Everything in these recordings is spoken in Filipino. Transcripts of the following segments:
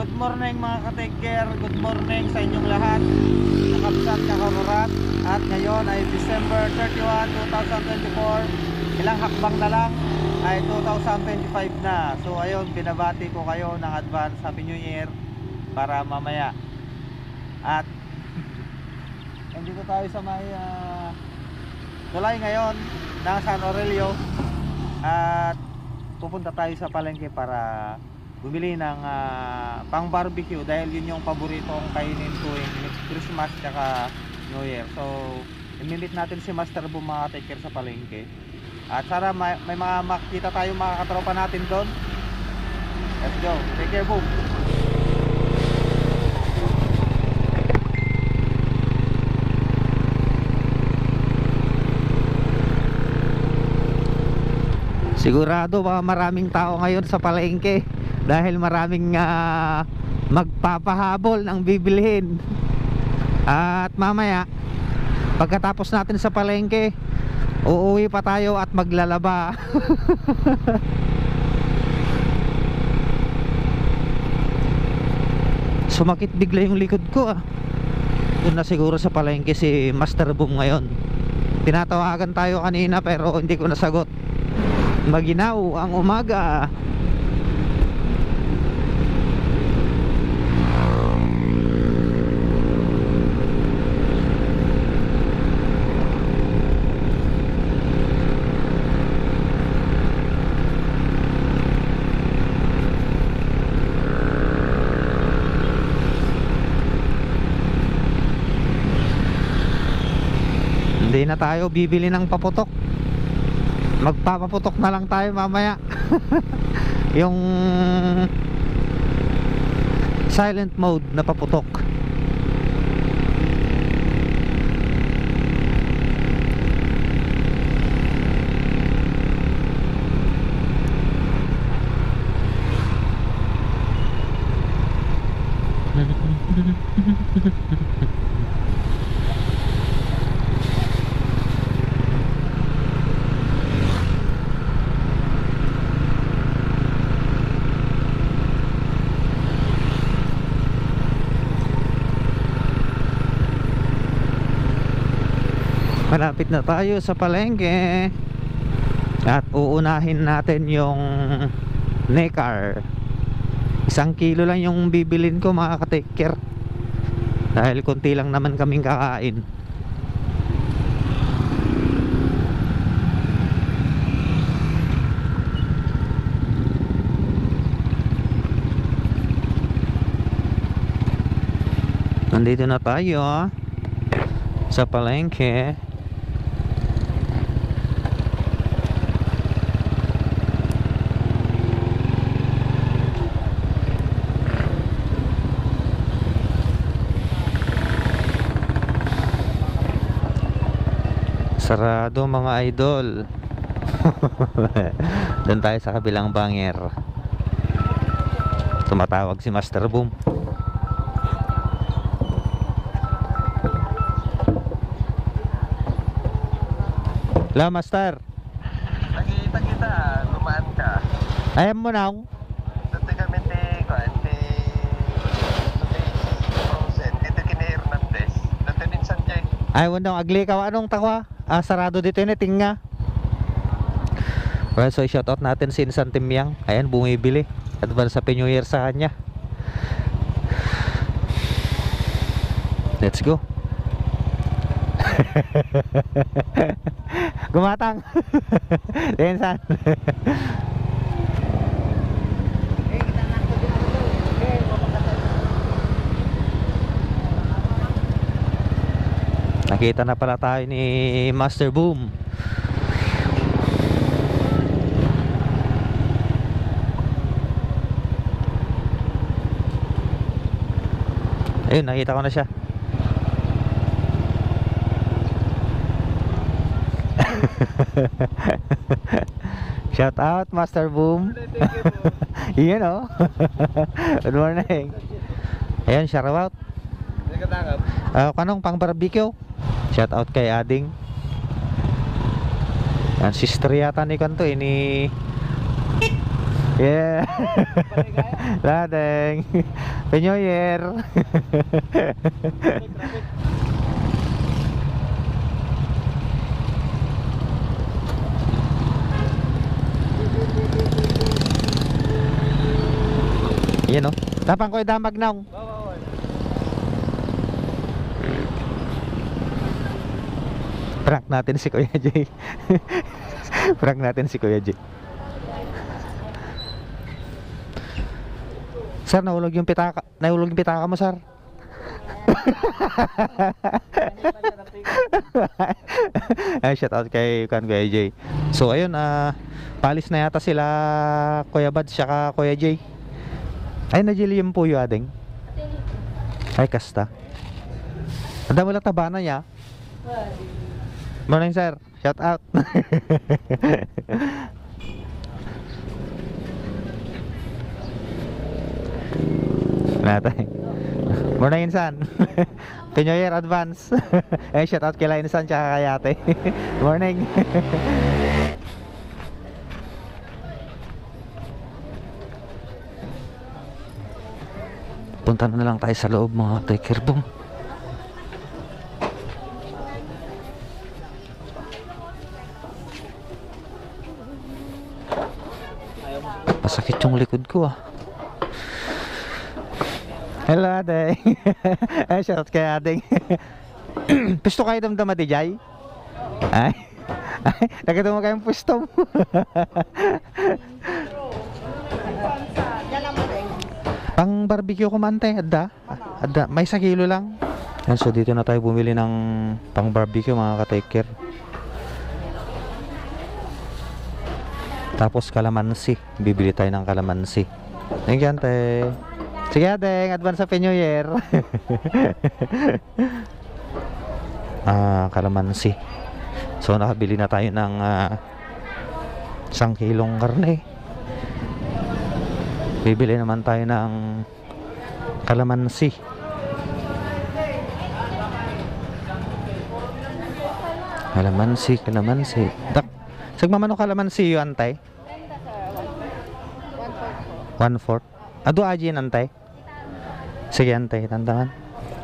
Good morning mga ka-taker, good morning sa inyong lahat. Nakapsat kakarurat At ngayon ay December 31, 2024 Ilang hakbang na lang? Ay 2025 na. So ayun, binabati ko kayo ng advance Happy New Year Para mamaya. At Nandito tayo sa may ah, tulay ngayon ng San Aurelio. At pupunta tayo sa palengke para bumili ng ah, pang barbecue dahil yun yung paboritong kainin tuwing Christmas tsaka New Year. So, imimit natin si Master care sa palengke. At sana may, may mga makita tayo mga katropa natin doon. Let's go. Take care, Boom. Sigurado baka maraming tao ngayon sa palengke dahil maraming ah, magpapahabol ng bibilhin. At mamaya pagkatapos natin sa palengke, uuwi pa tayo at maglalaba. Sumakit bigla yung likod ko ah. Doon na siguro sa palengke si Master Boom ngayon. Tinatawagan tayo kanina pero hindi ko nasagot. Maginaw ang umaga. Hindi na tayo bibili ng paputok. Magpapaputok na lang tayo mamaya. yung silent mode na paputok. Malapit na tayo sa palengke. At uunahin natin yung Necar. Isang kilo lang yung bibilin ko mga ka-taker. Dahil konti lang naman kaming kakain. Nandito na tayo sa palengke. Sarado mga idol. Doon tayo sa kabilang banger. Tumatawag si Master Boom. La Master. Nakikita kita, lumaan ka. Ayam mo na ako. Dito kami ni, kuan, ni, ni Frozen, dito kini Hernandez. Dito ni Sanjay. Ay, wandong agli ka. Anong takwa? Ah, sarado dito yun eh. Tinga. Well, so shoutout natin si Insan Timyang. Ayan, bumibili. Advance Happy New Year sa kanya. Let's go. Gumatang. Insan. Nakita na pala tayo ni Master Boom. Ayun, nakita ko na siya. Shout out Master Boom. Iyan oh. Good morning. Ayan, shout out. Tangap. Ah, kanong pang barbecue? Shout out kay Ading. Yan, sister yata ni kanto eh, ni Yeah. Ladeng. Penyoyer. Yan o. Tapang ko damag naong. Prank natin si Kuya Jay. Prank natin si Kuya Jay. Sir, nahulog yung pitaka. Nahulog yung pitaka mo, sir. Ay, shout out kay kan Kuya Jay. So, ayun, ah, palis na yata sila Kuya Bad saka Kuya Jay. Ay, najili yung puyo ading. Ay, kasta. Ang dami lang taba na niya. Morning, sir. Shout out. Natay. Morning, insan. Pinoyer advance. eh, shout out kay Insan tsaka kay. Morning. Punta na lang tayo sa loob mga tekerbong. Masakit yung likod ko ah. Hello ate. Ay, shout out kay ading. Pisto kayo damdama di Jay? Ay. Ay, nakita mo kayong pusto mo. Pang barbecue ko man te, adda. Adda, may sa kilo lang. Yan, so dito na tayo bumili ng pang barbecue mga ka-take care. Tapos kalamansi. Bibili tayo ng kalamansi. Thank you, ante. Sige, ate. Advance Happy New Year. ah, kalamansi. So, nakabili na tayo ng ah, isang kilong karne. Bibili naman tayo ng kalamansi. Kalamansi, kalamansi. Tak, sagmamano kalamansi yun, antay? One fourth. Ado aji antay? Sige, antay. Tandaman.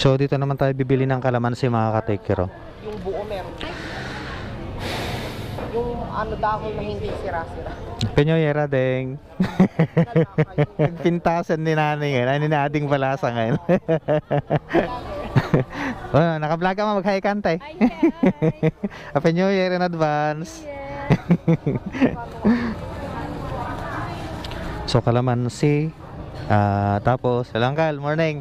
So, dito naman tayo bibili ng kalamansi mga katekero. Yung buo meron. Yung ano dahon na hindi sira-sira. Penyoyera deng. Pintasan ni nanay ngayon. Ano na ating balasa ngayon. oh, naka-vlog ka mo. Mag-hi kantay. Happy New Year in advance. so, kalamansi. Ah, tapos, salangkal, morning.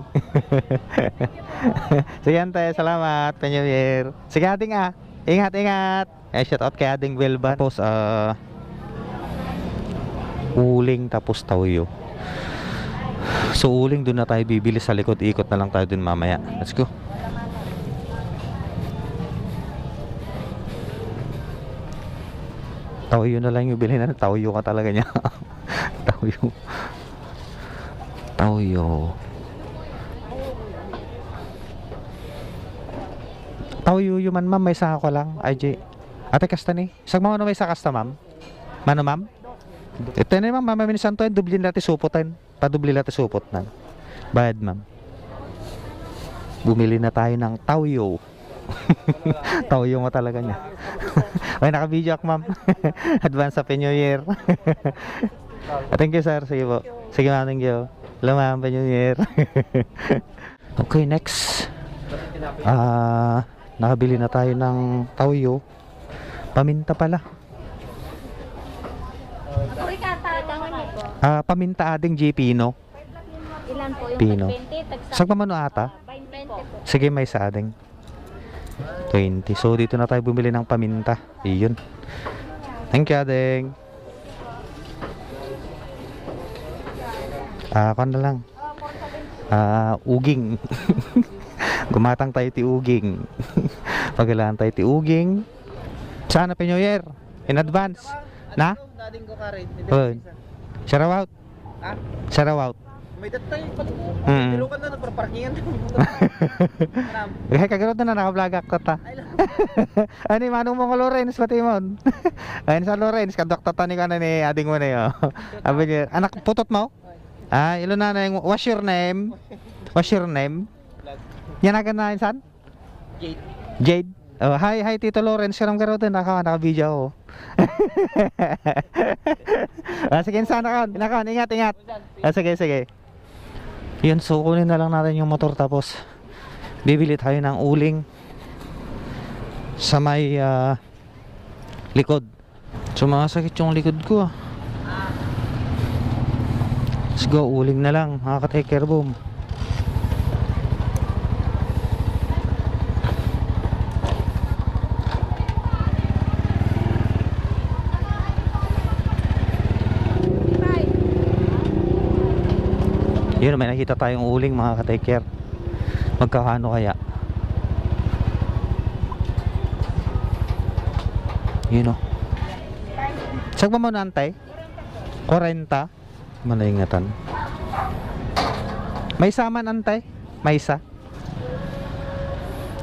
Sige, ante, salamat. New. Sige, ating ah. Ingat, ingat. Eh, shout out kay ating Wilban. Tapos, ah, uling tapos tawyo. So uling doon na tayo bibili sa likod. Ikot na lang tayo dun mamaya. Let's go. Tawyo na lang yung bilhin na. Tawyo ka talaga niya. tawyo. Tawyo. Tawyo yung man ma'am. May saka ko lang. IJ. Ate kasta ni. Sag mo ano may saka kasta ma'am? Mano ma'am? Ito na ma'am, ma'am, mamisan to, dublin natin supotan. Padubli natin supot na. Bayad ma'am. Bumili na tayo ng tawyo. tawyo mo talaga niya. Ay, naka-video ako ma'am. Advance Happy New Year. thank you sir. Sige po. Sige ma'am, thank you. Hello ma'am, Happy New Year. okay, next. Ah, nakabili na tayo ng tawyo. Paminta pala. Ah, paminta ading G Pino. Ilan po yung Pino. 20? Tagsa Sagpa mano ata? 20 po. Sige, may sa ading. 20. So, dito na tayo bumili ng paminta. Iyon. Thank you, ading. Ah, kung na lang. Ah, uging. Gumatang tayo ti uging. Pagkailangan tayo ti uging. Sana pa New Year? In advance. Na? Dading ko ka rin. Shout out. Ha? Shout out. May datay pala ko. Mm. Tilukan na ng parkingan. Maram. Eh, kagano'n na na naka-vlog ako ta. Lang. Ani manong mo ko Lawrence pati mon. Ayun sa Lawrence kadok tatani ka na ni ading mo na yo. Abi niya, anak putot mo? Ah, ilo na na yung what's your name? What's your name? Yan na na insan? Jade. Jade. Oh, hi, hi Tito Lawrence. Karam ka rin. Naka, naka-video ako. ah, sige, insan na Naka, ingat, ingat. Ah, sige, sige. Yun, so kunin na lang natin yung motor tapos bibili tayo ng uling sa may ah, likod. Sumasakit yung likod ko ah. Let's go, uling na lang. Mga ka-take care boom. Yun, may nakita tayong uling mga ka-take care. Magkakano kaya? Yun o. Saan ba mo naantay? 40? Malingatan. May saman antay? May isa?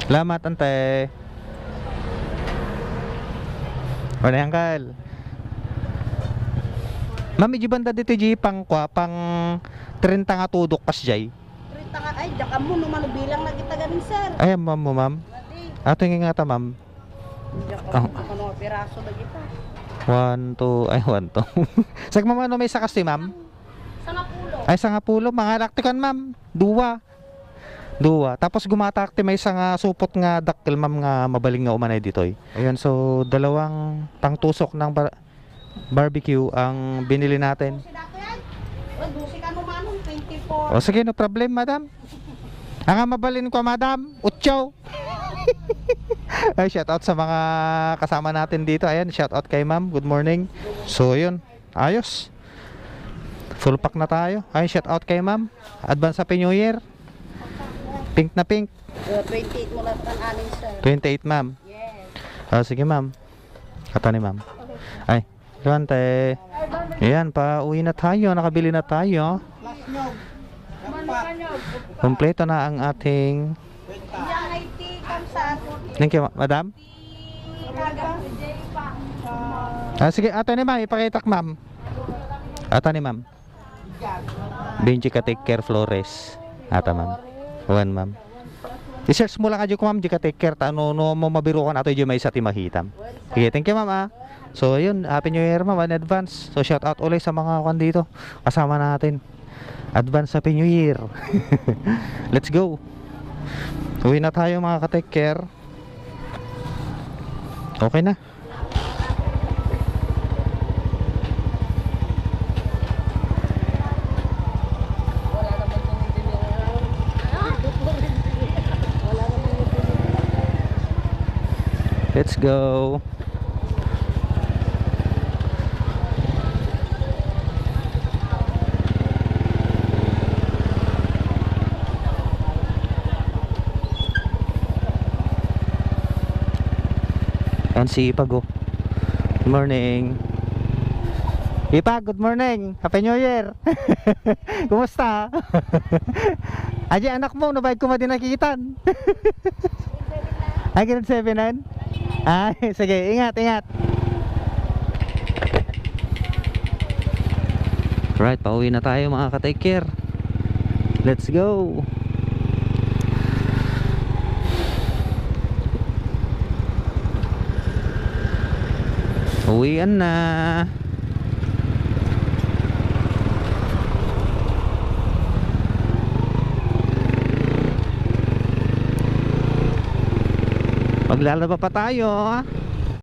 Salamat antay. Wala yan kal. Mami, di banda dito di pang kwa, pang 30 nga tudok pas jay. Rita nga, ay, daka mo, naman bilang na kita ganin, sir. Ay, ma'am mo, ma'am. Ato yung nga ta, ma'am. daka Ah. mo, daka mo, piraso na kita. One, two, ay, one, two. Sag mo ano may sakas ti, ma'am? Sa nga pulo. Ay, sa nga pulo, mga laktikan, ma'am. Duwa. Duwa. Tapos gumatak ti may isa nga supot nga dakil, ma'am, nga mabaling nga umanay dito. eh. Ayun, so, dalawang pangtusok ng barbecue ang binili natin. O, dusi ka no manong, 24. O sige, no problem, madam. Ang mabalin ko, madam, utyaw. Ay, shout out sa mga kasama natin dito. Ayan, shout out kay ma'am. Good morning. So, yun. Ayos. Full pack na tayo. Ay, shout out kay ma'am. Advance Happy New Year. Pink na pink. Uh, 28 mo lang tan aning, sir. 28, ma'am. Yes. Ah, sige, ma'am. Kata ni ma'am. Ay, yun, te. Ayan, pa uwi na tayo. Nakabili na tayo. Kompleto na ang ating. Thank you, ma- madam. Ah, sige, ato ni ma'am, ipakita ko, ma'am. Ato ni ma'am. Benji ka take care Flores. Ata ma'am. One ma'am. I-search mo lang ka ko ma'am, di ka take care. Ta, ano, no, mo mabiro ka na ito, may isa ti mahitam. Sige, thank you ma'am ah. So, ayun, Happy New Year ma'am, in advance. So, shout out ulit sa mga kan dito. Kasama natin. Advance Happy New Year. Let's go. Uwi na tayo mga ka-take care. Okay na. Let's go. Ayan si Ipag oh. Good morning. Ipag, good morning. Happy New Year. Kumusta? Aji anak mo, nabayad ko ma din nakikitan. Ay, grade 7 na? Ay, sige, ingat, ingat. Right, pauwi na tayo mga ka-take care. Let's go. Uwian na. Maglalaba pa tayo.